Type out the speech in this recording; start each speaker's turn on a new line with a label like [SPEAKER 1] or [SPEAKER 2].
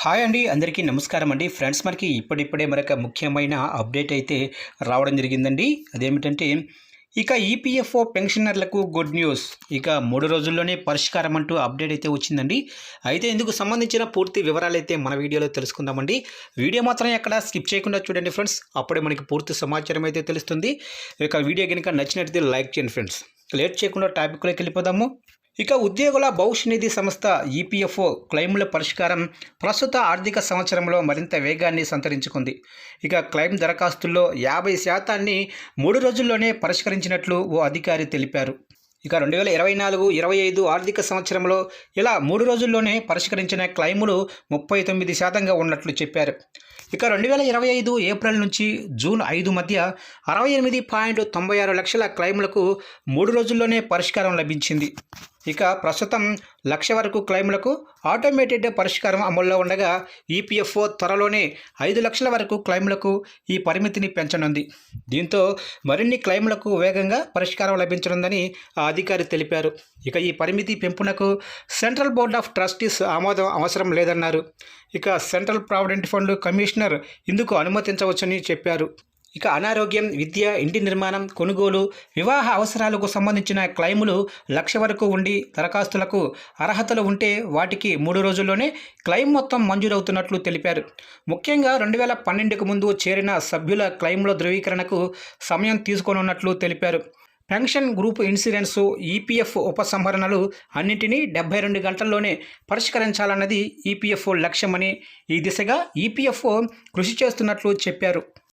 [SPEAKER 1] Hi అండి అందరికీ నమస్కారం అండి. ఫ్రెండ్స్ మనకి ఇప్పుడిప్పుడే మరొక ముఖ్యమైన అప్డేట్ అయితే రావడం జరిగిందండి. అదేమిటంటే ఇక ఈపీఎఫ్ఓ పెన్షనర్లకు గుడ్ న్యూస్. ఇక మూడు రోజుల్లోనే పరిష్కారం అంటూ అప్డేట్ అయితే వచ్చిందండి. అయితే ఇందుకు సంబంధించిన పూర్తి వివరాలు అయితే మన వీడియోలో తెలుసుకుందామండి. వీడియో మాత్రం ఎక్కడ స్కిప్ చేయకుండా చూడండి ఫ్రెండ్స్. అప్పుడే మనకి పూర్తి సమాచారం అయితే తెలుస్తుంది. ఇక వీడియో కనుక నచ్చినట్లయితే లైక్ చేయండి ఫ్రెండ్స్. లేట్ చేయకుండా టాపిక్లోకి వెళ్ళిపోదాము. ఇక ఉద్యోగుల భవిష్య నిధి సంస్థ ఈపీఎఫ్ఓ క్లెయిముల పరిష్కారం ప్రస్తుత ఆర్థిక సంవత్సరంలో మరింత వేగాన్ని సంతరించుకుంది. ఇక క్లెయిమ్ దరఖాస్తుల్లో యాభై శాతాన్ని మూడు రోజుల్లోనే పరిష్కరించినట్లు ఓ అధికారి తెలిపారు. ఇక రెండు వేల ఇరవై నాలుగు ఇరవై ఐదు ఆర్థిక సంవత్సరంలో ఇలా మూడు రోజుల్లోనే పరిష్కరించిన క్లెయిములు ముప్పై తొమ్మిది శాతంగా ఉన్నట్లు చెప్పారు. ఇక రెండు వేల ఇరవై ఐదు ఏప్రిల్ నుంచి జూన్ ఐదు మధ్య అరవై ఎనిమిది పాయింట్ తొంభై ఆరు లక్షల క్లైమ్లకు మూడు రోజుల్లోనే పరిష్కారం లభించింది. ఇక ప్రస్తుతం లక్ష వరకు క్లెయిములకు ఆటోమేటెడ్ పరిష్కారం అమల్లో ఉండగా ఈపీఎఫ్ఓ త్వరలోనే ఐదు లక్షల వరకు క్లెయిములకు ఈ పరిమితిని పెంచనుంది. దీంతో మరిన్ని క్లెయిములకు వేగంగా పరిష్కారం లభించనుందని ఆ అధికారి తెలిపారు. ఇక ఈ పరిమితి పెంపునకు సెంట్రల్ బోర్డ్ ఆఫ్ ట్రస్టీస్ ఆమోదం అవసరం లేదన్నారు. ఇక సెంట్రల్ ప్రావిడెంట్ ఫండ్ కమిషనర్ ఇందుకు అనుమతించవచ్చని చెప్పారు. ఇక అనారోగ్యం విద్య ఇంటి నిర్మాణం కొనుగోలు వివాహ అవసరాలకు సంబంధించిన క్లైములు లక్ష వరకు ఉండి దరఖాస్తులకు అర్హతలు ఉంటే వాటికి మూడు రోజుల్లోనే క్లైమ్ మొత్తం మంజూరవుతున్నట్లు తెలిపారు. ముఖ్యంగా రెండు వేల పన్నెండుకు ముందు చేరిన సభ్యుల క్లైమ్ల ధృవీకరణకు సమయం తీసుకోనున్నట్లు తెలిపారు. పెన్షన్ గ్రూప్ ఇన్సూరెన్సు ఈపీఎఫ్ ఉపసంహరణలు అన్నింటినీ డెబ్బై రెండు గంటల్లోనే పరిష్కరించాలన్నది ఈపీఎఫ్ఓ లక్ష్యమని ఈ దిశగా ఈపీఎఫ్ఓ కృషి చేస్తున్నట్లు చెప్పారు.